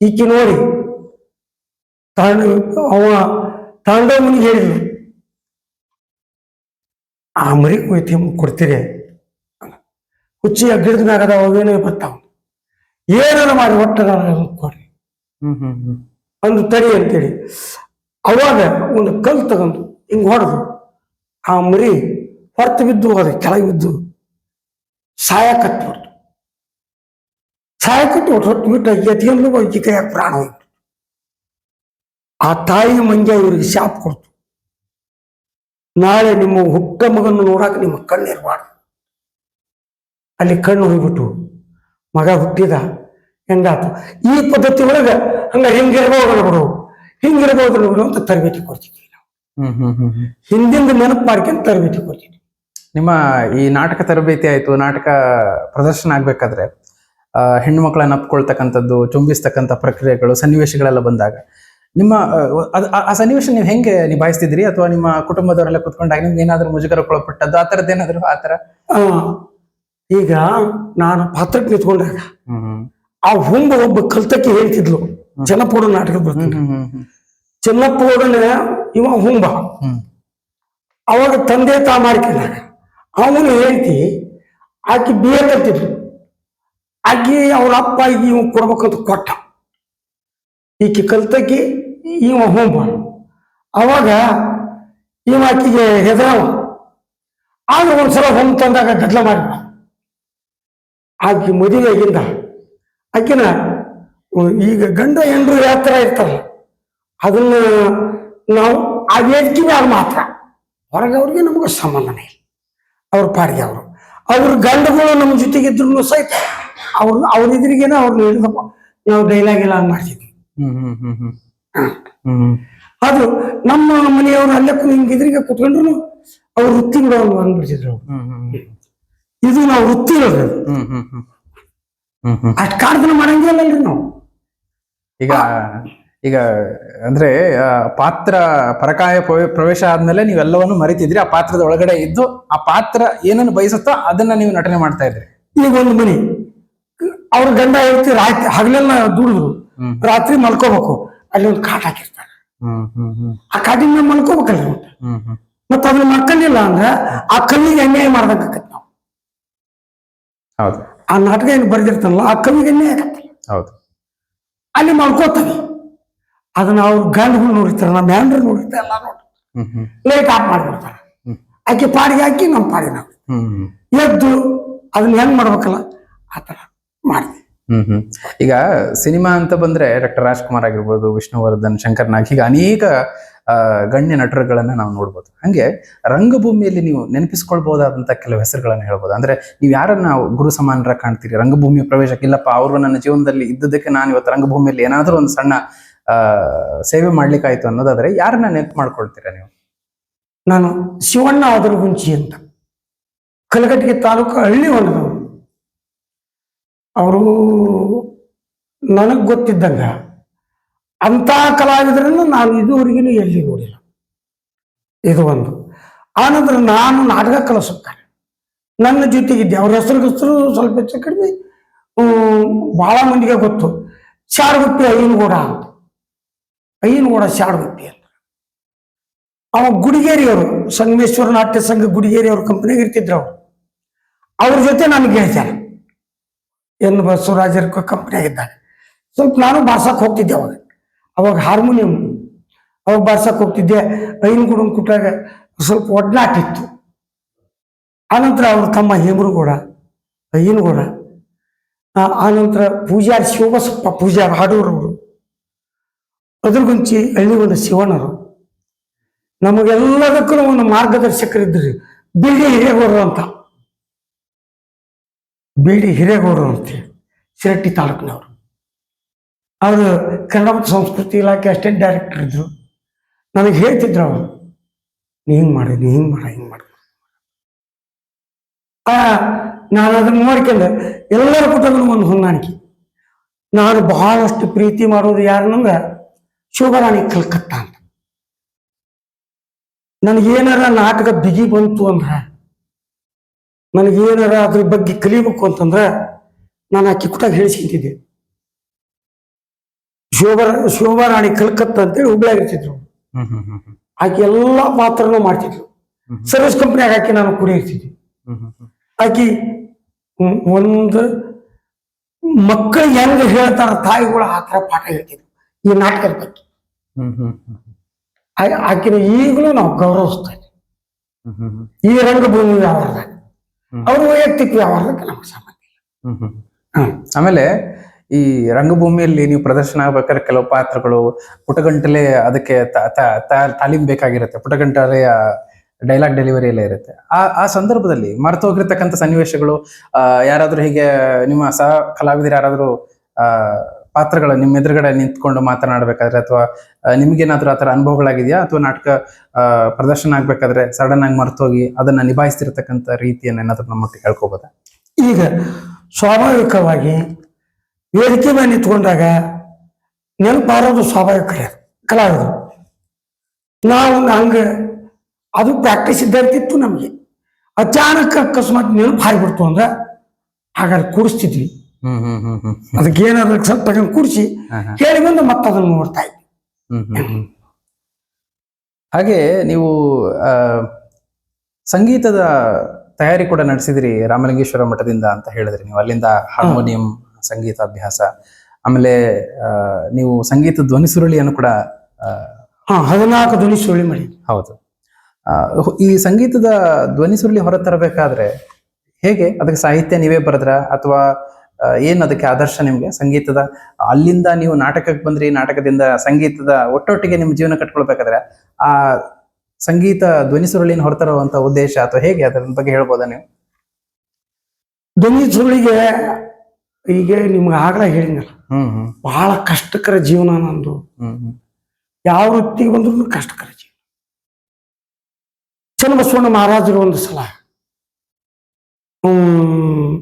ಈಕೆ ನೋಡಿ ತಾಂಡ ಅವ ತಾಂಡವನಿಗೆ ಹೇಳಿದ್ರು ಆ ಮರಿ ಕೊಯ್ತಿ ಕೊಡ್ತೀರಿ? ಹುಚ್ಚಿ ಆ ಗಿಡದ ಮ್ಯಾಗ ಅದಾವ ಅವೇನೋ ಬರ್ತಾವ. ಏನಾರ ಮಾಡಿ ಒಟ್ಟ ನಾನು ಕೊಡ್ರಿ. ಹ್ಮ್ ಹ್ಮ್ ಹ್ಮ್. ಒಂದು ತಡಿ ಅಂತೇಳಿ. ಅವಾಗ ಒಂದು ಕಲ್ಲು ತಗೊಂಡು ಹಿಂಗೆ ಹೊಡೆದು ಆ ಮರಿ ಹೊರತು ಬಿದ್ದು ಹೋದೆ, ಕೆಳಗೆ ಬಿದ್ದು. ಸಾಯ ಕಟ್ಬಿಡ್ತು ಸಾಯ ಕಟ್ಟಿ ಒಟ್ಟು ಹೊಟ್ಟು ಬಿಟ್ಟು ಎತ್ಕೊಂಡು ಪ್ರಾಣ ಹೋಗ್ಬಿಟ್ಟು ಆ ತಾಯಿ ಮಂಜ ಇವ್ರಿಗೆ ಶಾಪ್ ಕೊಡ್ತು. ನಾಳೆ ನಿಮ್ಮ ಹುಟ್ಟ ಮಗನ್ನು ನೋಡಾಕ ನಿಮ್ಮ ಕಣ್ಣು ಇರಬಾರ್ದು. ಅಲ್ಲಿ ಕಣ್ಣು ಹೋಗ್ಬಿಟ್ಟು ಮಗ ಹುಟ್ಟಿದ, ಹೆಂಗಾತು? ಈ ಪದ್ಧತಿ ಒಳಗೆ ಹಂಗ ಹಿಂಗಿರ್ಬೋದು ಬಿಡು. ಹಿಂಗಿರ್ಬೋದು ಬಿಡು ಅಂತ ತರಬೇತಿ ಕೊಡ್ತಿದ್ವಿ. ನಾವು ಹ್ಮ್ ಹ್ಮ್ ಹ್ಮ್ ಹ್ಮ್. ಹಿಂದಿಂದ ನೆನಪು ಮಾಡ್ಕೊಂಡು ತರಬೇತಿ ಕೊಡ್ತೀನಿ. ನಿಮ್ಮ ಈ ನಾಟಕ ತರಬೇತಿ ಆಯ್ತು ನಾಟಕ ಪ್ರದರ್ಶನ ಆಗ್ಬೇಕಾದ್ರೆ ಆ, ಹೆಣ್ಣು ಮಕ್ಕಳನ್ನ ಅಪ್ಕೊಳ್ತಕ್ಕಂಥದ್ದು ಚುಂಬಿಸ್ತಕ್ಕಂಥ ಪ್ರಕ್ರಿಯೆಗಳು ಸನ್ನಿವೇಶಗಳೆಲ್ಲ ಬಂದಾಗ ನಿಮ್ಮ ಆ, ಅದ್- ಆ- ಆ ಸನ್ನಿವೇಶ ನೀವು ಹೆಂಗೆ ನಿಭಾಯಿಸ್ತಿದ್ರಿ ಅಥವಾ ನಿಮ್ಮ ಕುಟುಂಬದವರೆಲ್ಲ ಕುತ್ಕೊಂಡಾಗ ನಿಮ್ಗೆ ಏನಾದ್ರು ಮುಜುಗರಕ್ಕೊಳಪಟ್ಟದ್ದು ಆ ಥರದ್ದು ಏನಾದ್ರು ಆ ಥರ? ಆ, ಈಗ ನಾನು ಪಾತ್ರಕ್ಕೆ ನಿಂತ್ಕೊಂಡಾಗ ಹ್ಮ್ ಹ್ಮ್. ಆ ಹುಂಬ ಒಬ್ಬ ಕಲ್ತಕ್ಕೆ ಹೇಳ್ತಿದ್ಲು. ಜನಪೋಡ ನಾಟಕ ಬರ್ತೀನಿ ಹ್ಮ್ ಹ್ಮ್ ಹ್ಮ್. ಚೆನ್ನಪ್ಪೋಡನ ಇವ ಹುಂಬ. ಹ್ಮ್. ಅವಾಗ ತಂದೆ ತಾ ಮಾಡ್ಕೊಂಡಾಗ ಅವನು ಹೇಳ್ತಿ ಆಕಿ ಬಿ ಎ ಕಟ್ಟಿದ್ರು ಆಕಿ ಅವ್ರ ಅಪ್ಪ ಇವ್ ಕೊಡ್ಬೇಕಂತ ಕೊಟ್ಟ. ಈಕಿ ಕಲ್ತಕಿ ಇವ ಹುಂಬ. ಅವಾಗ ಇವ ಆಕಿಗೆ ಹೆದರವ. ಆದ್ರೆ ಒಂದ್ಸಲ ಹೊಂಬ ತಂದಾಗ ಗದ್ಲ ಮಾಡಿ ಆಕಿ ಮದುವೆಗಿಂದ ಆಕಿನ ಉ- ಈಗ ಗಂಡ ಹೆಂಡ್ರು ಯಾವ ಥರ ಇರ್ತಾರಲ್ಲ ಅದನ್ನ ನಾವು ಆ ವೇದಿಕೆ ಮ್ಯಾಲ ಮಾತ್ರ. ಹೊರಗೆ ಅವ್ರಿಗೆ ನಮಗೂ ಸಂಬಂಧನೇ ಇಲ್ಲ. ಅವ್ರ ಪಾಡಿಗೆ ಅವರು. ಅವ್ರ ಗಂಡಗಳು ನಮ್ಮ ಜೊತೆಗಿದ್ರು ಸಹಿತ ಅವ್ರು ಅವ್ರ ಎದುರಿಗೇನೆ ಅವ್ರನ್ನ ಹಿಡಿದಪ್ಪ ನಾವು ಡೈಲಾಗ್ ಎಲ್ಲ ಮಾಡ್ತಿದ್ವಿ. ಅದು ನಮ್ಮ ಮನೆಯವರು ಅಲ್ಲೇ ಹಿಂಗ್ ಎದುರಿಗೆ ಕುತ್ಕೊಂಡ್ರು ಅವ್ರ ವೃತ್ತಿ ಬಿಡೋರು ಅಂದ್ಬಿಡ್ತಿದ್ರು ಇದು ನಾವು ವೃತ್ತಿ ಇರೋದು. ಕಾರ್ದನ ಅಷ್ಟ್ ಕಾಡ್ದನ ಮಾಡಂಗಿಲ್ಲಲ್ರಿ ನಾವು. ಈಗ ಈಗ ಅಂದ್ರೆ ಆ, ಪಾತ್ರ ಪರಕಾಯ ಪ್ರವೆ- ಪ್ರವೇಶ ಆದ್ಮೇಲೆ ನೀವೆಲ್ಲವನ್ನು ಮರಿತಿದ್ರಿ ಆ ಪಾತ್ರದ ಒಳಗಡೆ ಇದ್ದು ಆ ಪಾತ್ರ ಏನನ್ನು ಬಯಸುತ್ತೋ ಅದನ್ನ ನೀವು ನಟನೆ ಮಾಡ್ತಾ ಇದ್ರಿ. ಈಗ ಒಂದು ಮನಿ ಅವ್ರ ಗಂಡ ಹೇಳ್ತಿ ರಾತ್ರಿ ಹಗಲೆಲ್ಲ ದುಡಿದ್ರು ರಾತ್ರಿ ಮಲ್ಕೋಬೇಕು ಅಲ್ಲಿ ಒಂದು ಕಾಟ ಹಾಕಿರ್ತಾರೆ. ಹ್ಮ್ ಹ್ಮ್ ಹ್ಮ್. ಆ ಕಾಟಿನ ಮಲ್ಕೋಬೇಕಲ್ಲ ಮತ್ತ ಅದನ್ನ ಮಕ್ಕಳಿಲ್ಲ ಅಂದ್ರೆ ಆ ಕಲ್ಲಿಗೆ ಅನ್ಯಾಯ ಮಾಡ್ಬೇಕಾಗತ್ತೆ ನಾವು. ಹೌದು. ಆ ನಾಟಕ ಏನು ಬರ್ದಿರ್ತಾನಲ್ಲ ಆ ಕಲ್ಲಿಗೆ ಅನ್ಯಾಯ ಆಗತ್ತಲ್ಲ ಹೌದು. ಅಲ್ಲಿ ಮಲ್ಕೋತಾವೆ. ಅದನ್ನ ಅವ್ರ ಗಂಡುಗಳು ನೋಡಿರ್ತಾರೆ ನಮ್ಮ ಹ್ಯಾಂಡ್ರು ನೋಡಿರ್ತಾರೆ ಎಲ್ಲ ನೋಡಿ ಲೈಟ್ ಆಫ್ ಮಾಡ್ಬಿಡ್ತಾರೆ. ಆಕೆ ಪಾಡಿಗೆ ಹಾಕಿ ನಮ್ಮ ಪಾಡಿಗೆ ನಾವು ಎದ್ದು ಅದನ್ನ ಹೆಂಗ್ ಮಾಡ್ಬೇಕಲ್ಲ ಆ ತರ ಮಾಡಿದೆ ಹ್ಮ್ ಈಗ ಸಿನಿಮಾ ಅಂತ ಬಂದ್ರೆ ಡಾಕ್ಟರ್ ರಾಜ್ಕುಮಾರ್ ಆಗಿರ್ಬೋದು ವಿಷ್ಣುವರ್ಧನ್ ಶಂಕರ್ ನಾಗ್ ಹೀಗೆ ಅನೇಕ ಗಣ್ಯ ನಟರುಗಳನ್ನ ನಾವು ನೋಡ್ಬೋದು. ಹಂಗೆ ರಂಗಭೂಮಿಯಲ್ಲಿ ನೀವು ನೆನಪಿಸ್ಕೊಳ್ಬಹುದಾದಂತ ಕೆಲವು ಹೆಸರುಗಳನ್ನ ಹೇಳ್ಬೋದು. ಅಂದ್ರೆ ನೀವು ಯಾರನ್ನ ಗುರು ಸಮಾನರ ಕಾಣ್ತೀರಿ? ರಂಗಭೂಮಿ ಪ್ರವೇಶಕ್ಕೆ ಇಲ್ಲಪ್ಪ ಅವರು ನನ್ನ ಜೀವನದಲ್ಲಿ ಇದ್ದದಕ್ಕೆ ನಾನು ಇವತ್ತು ರಂಗಭೂಮಿಯಲ್ಲಿ ಏನಾದರೂ ಒಂದು ಸಣ್ಣ ಸೇವೆ ಮಾಡ್ಲಿಕ್ಕಾಯ್ತು ಅನ್ನೋದಾದ್ರೆ ಯಾರನ್ನ ನೆನಪು ಮಾಡ್ಕೊಳ್ತೀರಾ ನೀವು? ನಾನು ಶಿವಣ್ಣ ಗುಂಚಿ ಅಂತ. ಕಲಘಟಗಿ ತಾಲೂಕು ಹಳ್ಳಿ ಹೊಲದವರು ಅವರು ನನಗೆ ಗೊತ್ತಿದ್ದಂಗ ಅಂತ ಕಲಾವಿದರನ್ನು ನಾನು ಇದುವರೆಗೂ ಎಲ್ಲಿ ನೋಡಿಲ್ಲ. ಇದು ಒಂದು. ಆನಂತರ ನಾನು ನಾಟಕ ಕಲಿಸುತ್ತಾರೆ. ನನ್ನ ಜೊತೆಗಿದ್ದೆ. ಅವ್ರ ಹೆಸರು ಹೆಸರು ಸ್ವಲ್ಪ ಹೆಚ್ಚು ಕಡಿಮೆ ಭಾಳ ಮಂದಿಗೆ ಗೊತ್ತು. ಚಾರ್ಗುಪ್ಪಿ ಅಯ್ಯನಗೌಡ ಅಂತ. ಅಯ್ಯನಗೌಡ ಗುಟ್ಟಿ ಅಂತ. ಅವ ಗುಡಿಗೇರಿಯವರು, ಸಂಗಮೇಶ್ವರ ನಾಟ್ಯ ಸಂಘ ಗುಡಿಗೇರಿ ಅವ್ರ ಕಂಪನಿಗೆ ಇರ್ತಿದ್ರು ಅವ್ರು. ಅವ್ರ ಜೊತೆ ನಾನು ಹೇಳ್ತಾರೆ ಎನ್ ಬಸವರಾಜರ ಕಂಪ್ನಿಯಾಗಿದ್ದಾರೆ ಸ್ವಲ್ಪ ನಾನು ಬಾರ್ಸಕ್ ಹೋಗ್ತಿದ್ದೆ ಅವಾಗ. ಅವಾಗ ಹಾರ್ಮೋನಿಯಂ ಅವಾಗ ಬಾರ್ಸಕ್ ಹೋಗ್ತಿದ್ದೆ. ಐನಗುಡನ್ ಕುಟ್ಟಾಗ ಸ್ವಲ್ಪ ಒಡ್ನಾಟಿತ್ತು ಆನಂತರ ಅವ್ರ ತಮ್ಮ ಹೇಮರುಗೌಡ ಅಯ್ಯನಗೌಡ ಆನಂತರ ಪೂಜಾರಿ ಶಿವಬಸಪ್ಪ, ಪೂಜಾರಿ ಹಾಡೂರವರು. ಅದ್ರಗುಂಚಿ ಒಂದು ಶಿವಣ್ಣರು. ನಮಗೆಲ್ಲದಕ್ಕೂ ಒಂದು ಮಾರ್ಗದರ್ಶಕರಿದ್ರಿ. ಬಿಡಿ ಹಿರೇಗೌಡರು ಅಂತ. ಬಿಡಿ ಹಿರೇಗೌಡರು ಅಂತೇಳಿ ಶಿರಟ್ಟಿ ತಾಲೂಕಿನವರು. ಅವರು ಕನ್ನಡ ಮತ್ತು ಸಂಸ್ಕೃತಿ ಇಲಾಖೆ ಅಸ್ಟೆಂಟ್ ಡೈರೆಕ್ಟರ್ ಇದ್ರು. ನನಗೆ ಹೇಳ್ತಿದ್ರು ಅವರು, ನೀ ಹಿಂಗೆ ಮಾಡಿ, ನೀ ಹಿಂಗೆ ಮಾಡ ಹಿಂಗೆ ಮಾಡ. ನಾನು ಅದನ್ನು ನೋಡ್ಕೊಂಡೆ. ಎಲ್ಲರ ಕುಟುಂಬ ಒಂದು ಹೊಂದಾಣಿಕೆ. ನಾನು ಬಹಳಷ್ಟು ಪ್ರೀತಿ ಮಾಡೋದು ಯಾರನ್ನಂದ್ರೆ ಶಿವರಾಣಿ ಕಲ್ಕತ್ತಾ ಅಂತ. ನನಗೇನಾರ ನಾಟಕ ಬಿಗಿ ಬಂತು ಅಂದ್ರೆ ನನಗೇನಾರ ಅದ್ರ ಬಗ್ಗೆ ಕಲಿಬೇಕು ಅಂತಂದ್ರೆ ನಾನು ಆಕಿ ಕುಟಾಗ ಹೇಳಿಸ್ಕೊಂತಿದ್ದೆ. ಶೋಭಾ ಶೋಭಾರಾಣಿ ಕಲ್ಕತ್ತಾ ಅಂತೇಳಿ ಹ್ಮ್ ಆಕೆ ಎಲ್ಲಾ ಪಾತ್ರನೂ ಮಾಡ್ತಿದ್ರು ಸರ್ವಿಸ್ ಕಂಪ್ನಿಯಾಗ ಆಕೆ ನಾನು ಕುಡಿ ಇರ್ತಿದ್ದೆ. ಆಕಿ ಒಂದು ಮಕ್ಕಳು ಹೆಂಗ ಹೇಳ್ತಾರ ತಾಯಿಗಳು ಆ ಥರ ಪಾಠ ಹೇಳ್ತಿದ್ರು ಈ ನಾಟಕದ ಬಗ್ಗೆ. ಆಕಿನ ಈಗಲೂ ನಾವು ಗೌರವಿಸ್ತೇವೆ. ಹ್ಮ್ ಹ್ಮ್ ಹ್ಮ್ ಈ ರಂಗಭೂಮಿ ವ್ಯವಹಾರದಾಗ. ಅವ್ರ ವೈಯಕ್ತಿಕ ವ್ಯವಹಾರಕ್ಕೆ ನಮ್ಗೆ ಸಂಬಂಧ ಇಲ್ಲ. ಹ್ಮ್ ಹ್ಮ್. ಹ್ಮ್. ಆಮೇಲೆ ಈ ರಂಗಭೂಮಿಯಲ್ಲಿ ನೀವು ಪ್ರದರ್ಶನ ಆಗ್ಬೇಕಾದ್ರೆ ಕೆಲವು ಪಾತ್ರಗಳು ಪುಟಗಂಟಲೆ ಅದಕ್ಕೆ ತಾಲೀಮ್ ಬೇಕಾಗಿರುತ್ತೆ. ಪುಟಗಂಟಲೆಯ ಡೈಲಾಗ್ ಡೆಲಿವರಿ ಎಲ್ಲ ಇರುತ್ತೆ. ಆ ಆ ಸಂದರ್ಭದಲ್ಲಿ ಮರೆತೋಗಿರ್ತಕ್ಕಂಥ ಸನ್ನಿವೇಶಗಳು ಯಾರಾದರೂ ಯಾರಾದ್ರೂ ಹೀಗೆ ನಿಮ್ಮ ಸಹ ಕಲಾವಿದರು ಯಾರಾದ್ರೂ ಆ ಪಾತ್ರಗಳು ನಿಮ್ಮ ಎದುರುಗಡೆ ನಿಂತ್ಕೊಂಡು ಮಾತನಾಡಬೇಕಾದ್ರೆ ಅಥವಾ ನಿಮ್ಗೇನಾದ್ರೂ ಆ ಥರ ಅನುಭವಗಳಾಗಿದೆಯಾ? ಅಥವಾ ನಾಟಕ ಪ್ರದರ್ಶನ ಆಗ್ಬೇಕಾದ್ರೆ ಸಡನ್ ಆಗಿ ಮರ್ತೋಗಿ ಅದನ್ನ ನಿಭಾಯಿಸ್ತಿರ್ತಕ್ಕಂಥ ರೀತಿಯನ್ನ ನಮ್ಮ ನಮ್ಮೊಟ್ಟಿಗೆ ಹೇಳ್ಕೋಬೋದಾ ಈಗ ಸ್ವಾಭಾವಿಕವಾಗಿ ವೇದಿಕೆ ಮೇಲೆ ನಿಂತ್ಕೊಂಡಾಗ ನೆನಪಾರೋದು ಸ್ವಾಭಾವಿಕ ಕಲೆ ಅದು, ಕಲಾವಿದರು. ನಾವು ಹಂಗೆ ಅದು ಪ್ರಾಕ್ಟೀಸ್ ಇದ್ದಂತಿತ್ತು ನಮಗೆ. ಅಚಾನಕ್ ಅಕಸ್ಮಾತ್ ನೆನಪು ಹಾರಿಬಿಡ್ತು ಅಂದ್ರೆ ಹಾಗಾದ್ರೆ ಕೂಡಿಸ್ತಿದ್ವಿ. ಅದಕ್ಕೆ ಏನಾದ್ರು ಸ್ವಲ್ಪ ತಗೊಂಡು ಕೂಡಿಸಿ ಕೇಳಿ ಬಂದು ಮತ್ತೆ ಅದನ್ನು ನೋಡ್ತಾ ಇದ್ವಿ. ಹಾಗೆ ನೀವು ಆ, ಸಂಗೀತದ ತಯಾರಿ ಕೂಡ ನಡೆಸಿದ್ರಿ ರಾಮಲಿಂಗೇಶ್ವರ ಮಠದಿಂದ ಅಂತ ಹೇಳಿದ್ರಿ ನೀವು. ಅಲ್ಲಿಂದ ಹಾರ್ಮೋನಿಯಂ ಸಂಗೀತ ಅಭ್ಯಾಸ ಆಮೇಲೆ ನೀವು ಸಂಗೀತ ಧ್ವನಿ ಸುರುಳಿಯನ್ನು ಕೂಡ ಹದಿನಾಲ್ಕು ಧ್ವನಿ ಸುರುಳಿ ಮಾಡಿ. ಹೌದು. ಈ ಸಂಗೀತದ ಧ್ವನಿ ಸುರುಳಿ ಹೊರತರಬೇಕಾದ್ರೆ ಹೇಗೆ? ಅದಕ್ಕೆ ಸಾಹಿತ್ಯ ನೀವೇ ಬರೆದ್ರ? ಅಥವಾ ಏನ್ ಅದಕ್ಕೆ ಆದರ್ಶ ನಿಮ್ಗೆ ಸಂಗೀತದ? ಅಲ್ಲಿಂದ ನೀವು ನಾಟಕಕ್ಕೆ ಬಂದ್ರಿ ನಾಟಕದಿಂದ ಸಂಗೀತದ ಒಟ್ಟೊಟ್ಟಿಗೆ ನಿಮ್ಮ ಜೀವನ ಕಟ್ಕೊಳ್ಬೇಕಾದ್ರೆ ಆ ಸಂಗೀತ ಧ್ವನಿ ಸುರುಳಿನ ಹೊರತರುವಂತ ಉದ್ದೇಶ ಅಥವಾ ಹೇಗೆ? ಅದರ ಬಗ್ಗೆ ಹೇಳ್ಬೋದಾ ನೀವು? ಧ್ವನಿ ಸುರುಳಿಗೆ ಈಗ ನಿಮ್ಗೆ ಆಗ್ಲೇ ಹೇಳಿದ್ನಲ್ಲ. ಹ್ಮ್ ಹ್ಮ್. ಬಹಳ ಕಷ್ಟಕರ ಜೀವನ ನಂದು. ಹ್ಮ್ ಹ್ಮ್. ಯಾವ ವೃತ್ತಿಗೆ ಬಂದ್ರು ಕಷ್ಟಕರ ಜೀವನ. ಚನ್ನಬಸವಣ್ಣ ಮಹಾರಾಜರು ಒಂದು ಸಲ ಹ್ಮ್,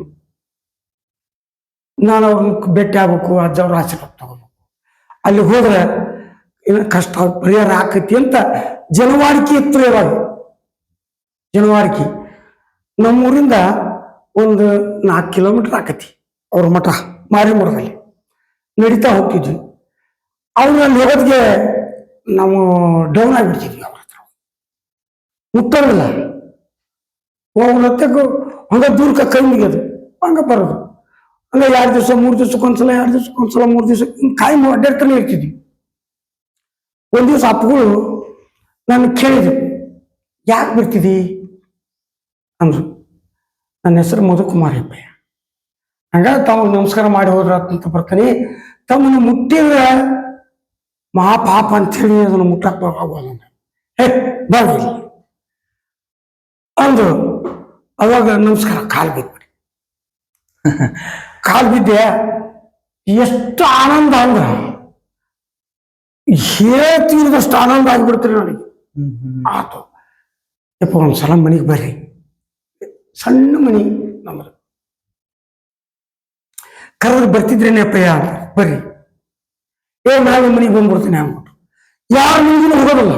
ನಾನು ಅವ್ರನ್ನ ಭೇಟಿ ಆಗ್ಬೇಕು ಅಜ್ಜವ್ರ ಆಶೀರ್ವಾದ ತಗೋಬೇಕು. ಅಲ್ಲಿ ಹೋದ್ರೆ ಏನು ಕಷ್ಟ ಪರಿಹಾರ ಆಕೈತಿ ಅಂತ ಜನವಾಡಿಕೆ ಇತ್ತು ಇವಾಗ. ಜನವಾಡಿಕೆ ನಮ್ಮೂರಿಂದ ಒಂದು ನಾಲ್ಕು ಕಿಲೋಮೀಟರ್ ಆಕತಿ ಅವ್ರ ಮಠ ಮಾರಿಮಠದಲ್ಲಿ ನಡೀತಾ ಹೋಗ್ತಿದ್ವಿ. ಅವ್ರು ಅಲ್ಲಿ ಹೋಗೋದಕ್ಕೆ ನಾವು ಡೌನ್ ಆಗಿಬಿಡ್ತಿದ್ವಿ ಅವ್ರ ಹತ್ರ. ಮುಟ್ಟೋದಿಲ್ಲ ಅವ್ರ ಹತ್ತಕ್ಕೂ ಹಂಗ ದೂರಕ್ಕೆ ಕೈ ಮುಗಿಯೋದು. ಹಂಗ ಬರೋದು. ಹಂಗ ಎರಡು ದಿವಸ, ಮೂರು ದಿವ್ಸಕ್ಕೊಂದ್ಸಲ ಎರಡು ದಿವ್ಸಕ್ಕೊಂದ್ಸಲ ಮೂರು ದಿವಸ ಕಾಯಿ ಅಡ್ಡಾಡ್ತಾನೆ ಇರ್ತಿದ್ವಿ. ಒಂದು ದಿವಸ ಅಪ್ಪಗಳು ನಾನು ಕೇಳಿದ್ರು, ಯಾಕೆ ಬಿಡ್ತಿದಿ ಅಂದ್ರು, ನನ್ನ ಹೆಸರು ಮಧುಕುಮಾರ್ ಹೆಬ್ಬಯ್ಯ ಹಂಗ ತಮಗೆ ನಮಸ್ಕಾರ ಮಾಡಿ ಹೋದ್ರ ಅಂತ ಬರ್ತಾನೆ. ತಮ್ಮನ್ನ ಮುಟ್ಟಿದ್ರೆ ಮಹಾಪಾಪ ಅಂತೇಳಿ ಅದನ್ನು ಮುಟ್ಟಕ್ ಬರ್ಬೋದು ಹೇ ಬರ್ಲಿ ಅಂದ್ರು, ಅವಾಗ ನಮಸ್ಕಾರ, ಕಾಲ್ ಬಿದ್ಬಿಡಿ ಕಾಲ್ ಬಿದ್ದೆ ಎಷ್ಟು ಆನಂದ ಅಂದ್ರ ಹೇಳ್ತೀರದಷ್ಟು ಆನಂದ ಆಗ್ಬಿಡ್ತೀರಿ ನನಗೆ. ಆತು. ಯಪ್ಪ ಒಂದ್ಸಲ ಮನೆಗೆ ಬರ್ರಿ. ಸಣ್ಣ ಮನಿ ನಮ್ದು. ಕರೆದ್ರೆ ಬರ್ತಿದ್ರೇನಪ್ಪಯ್ಯ ಅಪ್ಪಯ್ಯ ಬರ್ರಿ. ಏ, ನಾಳೆ ಮನೆಗೆ ಬಂದ್ಬಿಡ್ತೀನಿ ಅಂದ್ಬಿಟ್ರು. ಯಾರ ಮನೆಗೂ ಹೋಗೋದಲ್ಲ.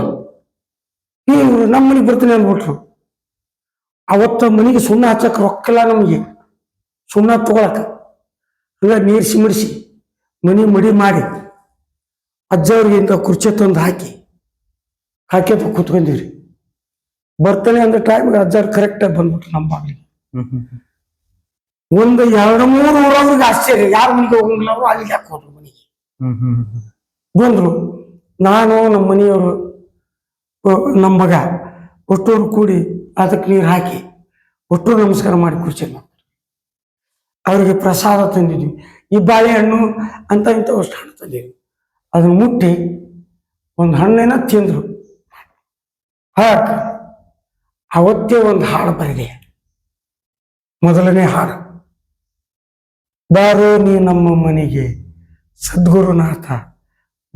ನೀವು ನಮ್ಮ ಮನೆಗೆ ಬರ್ತೀನಿ ಅಂದ್ಬಿಟ್ರು. ಅವತ್ತ ಮನೆಗೆ ಸುಣ್ಣ ಹಚ್ಚಕ್ ರೊಕ್ಕಲ್ಲ ನಮಗೆ. ಸುಣ್ಣ ತಗೊಳಕ. ಹಂಗ ನೀರು ಸಿಮಿಡಿಸಿ ಮನಿ ಮಡಿ ಮಾಡಿ ಅಜ್ಜವ್ರಿಗೆ ಇಂಥ ಕುರ್ಚಿ ತಂದು ಹಾಕಿ ಹಾಕ್ಯತ ಕೂತ್ಕೊಂಡಿವ್ರಿ ಬರ್ತಾನೆ ಅಂದ್ರೆ ಟೈಮ್ಗೆ ಅಜ್ಜವ್ರು ಕರೆಕ್ಟಾಗಿ ಬಂದ್ಬಿಟ್ರು ನಮ್ಮ ಬಾಗ್ಲಿ. ಒಂದು ಎರಡು ಮೂರು ಊರವ್ರಿಗೆ ಆಶ್ಚರ್ಯ ಯಾರ ಮನೆಗೆ ಹೋಗಂಗಿಲ್ಲ ಅಲ್ಲಿಗೆ ಯಾಕೆ ಹೋದ್ರು ಮನೆಗೆ. ಬಂದ್ರು ನಾನು, ನಮ್ಮ ಮನೆಯವರು ನಮ್ಮ ಮಗ, ಒಟ್ಟೂರು ಕೂಡಿ ಅದಕ್ಕೆ ನೀರು ಹಾಕಿ ಒಟ್ಟೂರು ನಮಸ್ಕಾರ ಮಾಡಿ ಕುರ್ಚಿ ಅವರಿಗೆ ಪ್ರಸಾದ ತಂದಿದ್ವಿ. ಈ ಬಾಳೆಹಣ್ಣು ಅಂತ ಇಂಥ ಅಷ್ಟು ಹಣ್ಣು ತಂದಿದ್ವಿ. ಅದನ್ನು ಮುಟ್ಟಿ ಒಂದು ಹಣ್ಣೇನ ತಿಂದರು. ಹಾಕ ಅವತ್ತೇ ಒಂದು ಹಾಡು ಬರೆದೆ ಮೊದಲನೇ ಹಾಡು ಬಾರೋ ನೀ ನಮ್ಮ ಮನೆಗೆ. ಸದ್ಗುರುನಾಥ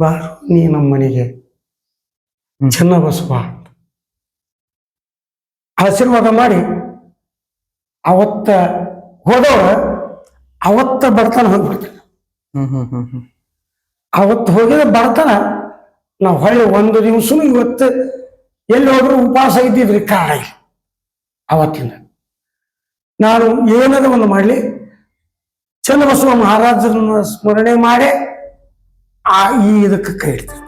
ಬಾರೋ ನೀ ನಮ್ಮ ಮನೆಗೆ. ಚೆನ್ನಬಸವ. ಆಶೀರ್ವಾದ ಮಾಡಿ ಅವತ್ತ ಹೋದವ ಅವತ್ತ ಬರ್ತಾನ ಹೋಗ್ಬಿಡ್ತಾನೆ. ಅವತ್ತು ಹೋಗಿದ ಬರ್ತಾನ ನಾವು ಹೊಳ್ಳಿ ಒಂದು ದಿವಸನು ಇವತ್ತು ಎಲ್ಲಿ ಹೋದ್ರು ಉಪವಾಸ ಇದ್ದಿದ್ರಿ ಕಾರಣ ಇಲ್ಲ. ಅವತ್ತಿಂದ. ನಾನು ಏನಾದ್ರು ಒಂದು ಮಾಡಲಿ. ಚನ್ನಬಸವ ಮಹಾರಾಜರನ್ನ ಸ್ಮರಣೆ ಮಾಡಿ ಆ ಈ ಇದಕ್ಕೆ ಕೈ ಹಿಡ್ತೀನಿ